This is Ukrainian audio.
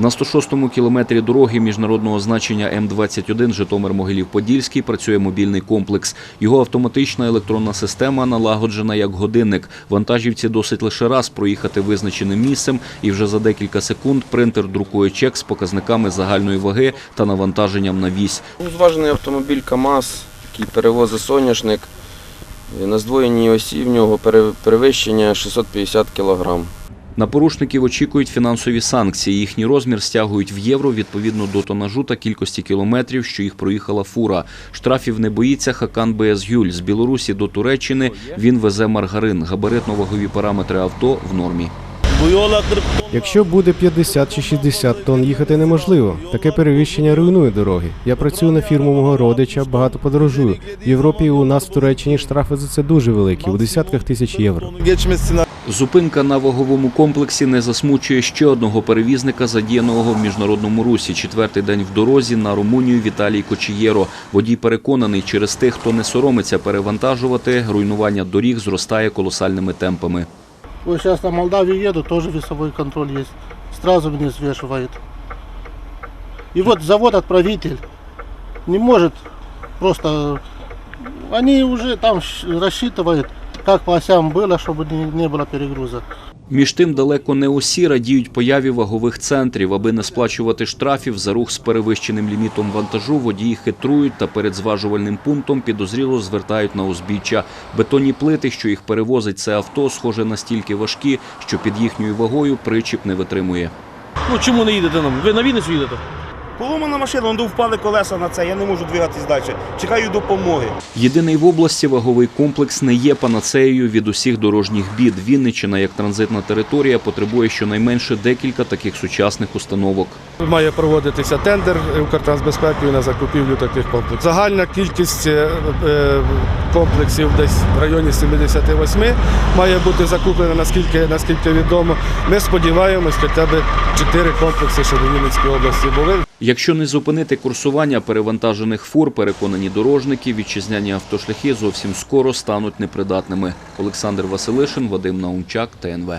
На 106-му кілометрі дороги міжнародного значення М-21 Житомир-Могилів-Подільський працює мобільний комплекс. Його автоматична електронна система налагоджена як годинник. Вантажівці досить лише раз проїхати визначеним місцем, і вже за декілька секунд принтер друкує чек з показниками загальної ваги та навантаженням на вісь. Зважений автомобіль КАМАЗ, який перевозить соняшник. На здвоєній осі в нього перевищення 650 кг. На порушників очікують фінансові санкції. Їхній розмір стягують в євро відповідно до тонажу та кількості кілометрів, що їх проїхала фура. Штрафів не боїться Хакан Безгюль. З Білорусі до Туреччини він везе маргарин. Габаритно-вагові параметри авто в нормі. Якщо буде 50 чи 60 тонн, їхати неможливо. Таке перевищення руйнує дороги. Я працюю на фірму мого родича, багато подорожую. В Європі у нас в Туреччині штрафи за це дуже великі, у десятках тисяч євро. Зупинка на ваговому комплексі не засмучує ще одного перевізника, задіяного в міжнародному русі. Четвертий день в дорозі на Румунію Віталій Кочієро. Водій переконаний, через тих, хто не соромиться перевантажувати, руйнування доріг зростає колосальними темпами. Вот сейчас на Молдавию еду, тоже весовой контроль есть. Сразу меня взвешивает. И вот завод-отправитель не может просто... Они уже там рассчитывают, как по осям было, чтобы не, не было перегруза. Між тим далеко не усі радіють появі вагових центрів. Аби не сплачувати штрафів за рух з перевищеним лімітом вантажу, водії хитрують та перед зважувальним пунктом підозріло звертають на узбіччя. Бетонні плити, що їх перевозить це авто, схоже настільки важкі, що під їхньою вагою причіп не витримує. Ну чому не їдете нам? Ви на Вінницю їдете? Поломана машина, ну впали колеса на це, я не можу двигатись далі. Чекаю допомоги. Єдиний в області ваговий комплекс не є панацеєю від усіх дорожніх бід. Вінниччина, як транзитна територія, потребує щонайменше декілька таких сучасних установок. Має проводитися тендер Укртрансбезпекою на закупівлю таких комплексів. Загальна кількість е, е, комплексів десь в районі 78 має бути закуплена, наскільки, наскільки відомо. Ми сподіваємось, хоча б 4 комплекси, щоб у Вінницькій області були. Якщо не зупинити курсування перевантажених фур, переконані дорожники, вітчизняні автошляхи зовсім скоро стануть непридатними. Олександр Василишин, Вадим Наумчак, ТНВ.